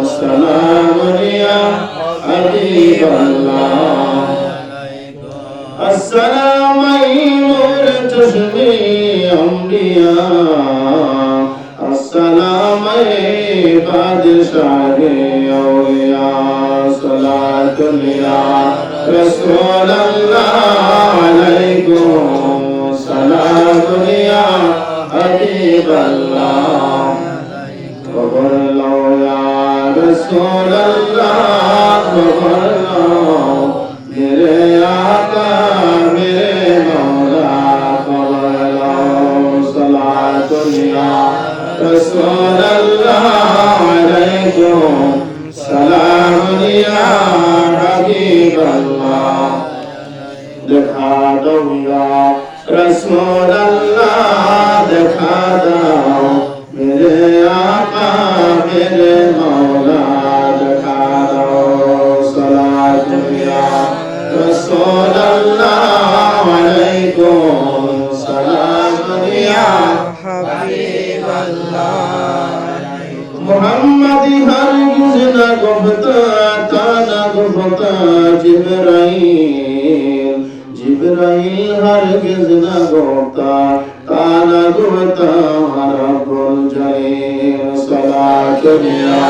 السلام يا حبيب الله السلام نور چشمی انبیاء سلام بادشاہ اویا صلاة اللہ رسول اللہ علیکم صلاة یا حبیب اللہ وبر لولا رسول اللہ وبر لولا মোহাম্মদি হারগিজ না গফতা তা না গফতা, জিবরাইল। জিবরাইল হারগিজ না গফতা তা না গফতা হারাবুল জালিল। সালাতুন ইয়া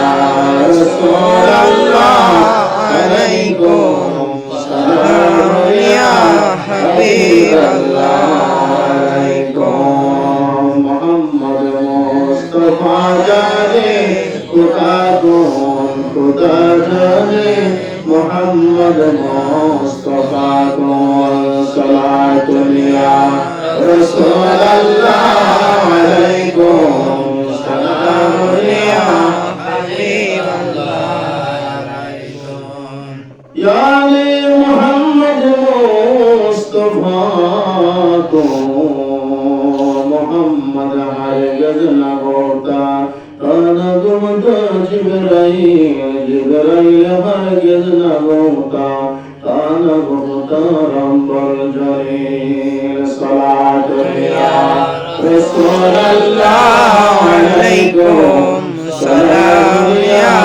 রাসূলুল্লাহ আলাইহি المصطفى والصلاة يا رسول الله عليكم سلام يا حبيب الله يا لمحمد مصطفاكم محمد حرجز نبوتا كان دمت جبريل ليلها إذ نبوتا كان مختارا بالجليل صلاة رسول الله عليكم سلام يا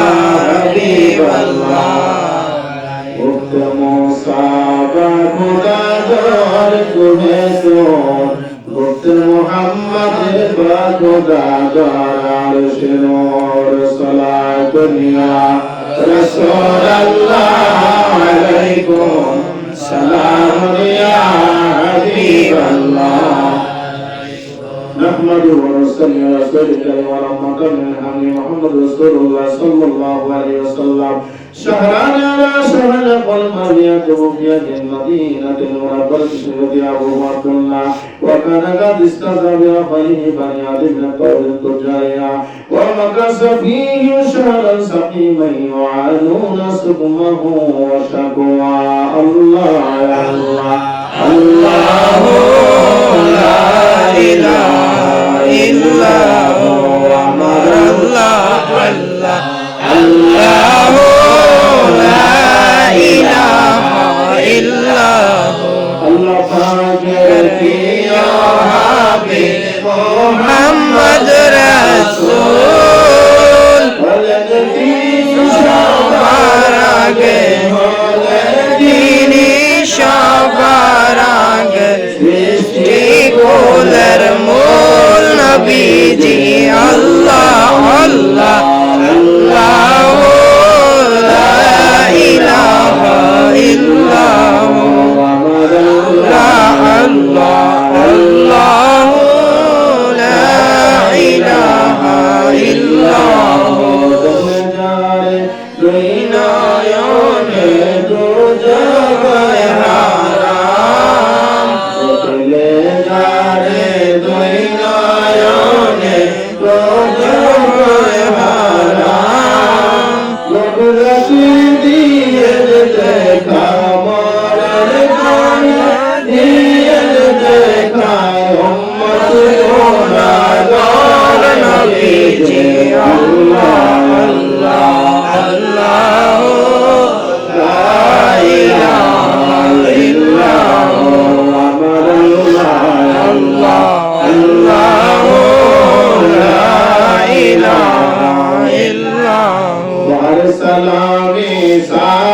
حبيب الله উক্ত মোসা বাগুদাদর কুমেসুর গুপ্ত মোহাম্মদ বাগুদাদর رسول الله عليكم سلام يا حبيب الله نحمده ونصلي على رسول الله ورحمة من محمد رسول الله صلى الله عليه وسلم شهران على شهر قلمانية وفية المدينة المنبرة شهد أبو عبد الله وكان قد استهزأ بأخيه بني عدي بن طول التجارية ومكث فيه شهرا سقيما يعانون سقمه وشكوى الله يا الله الله لا إله إلا هو no Yes, I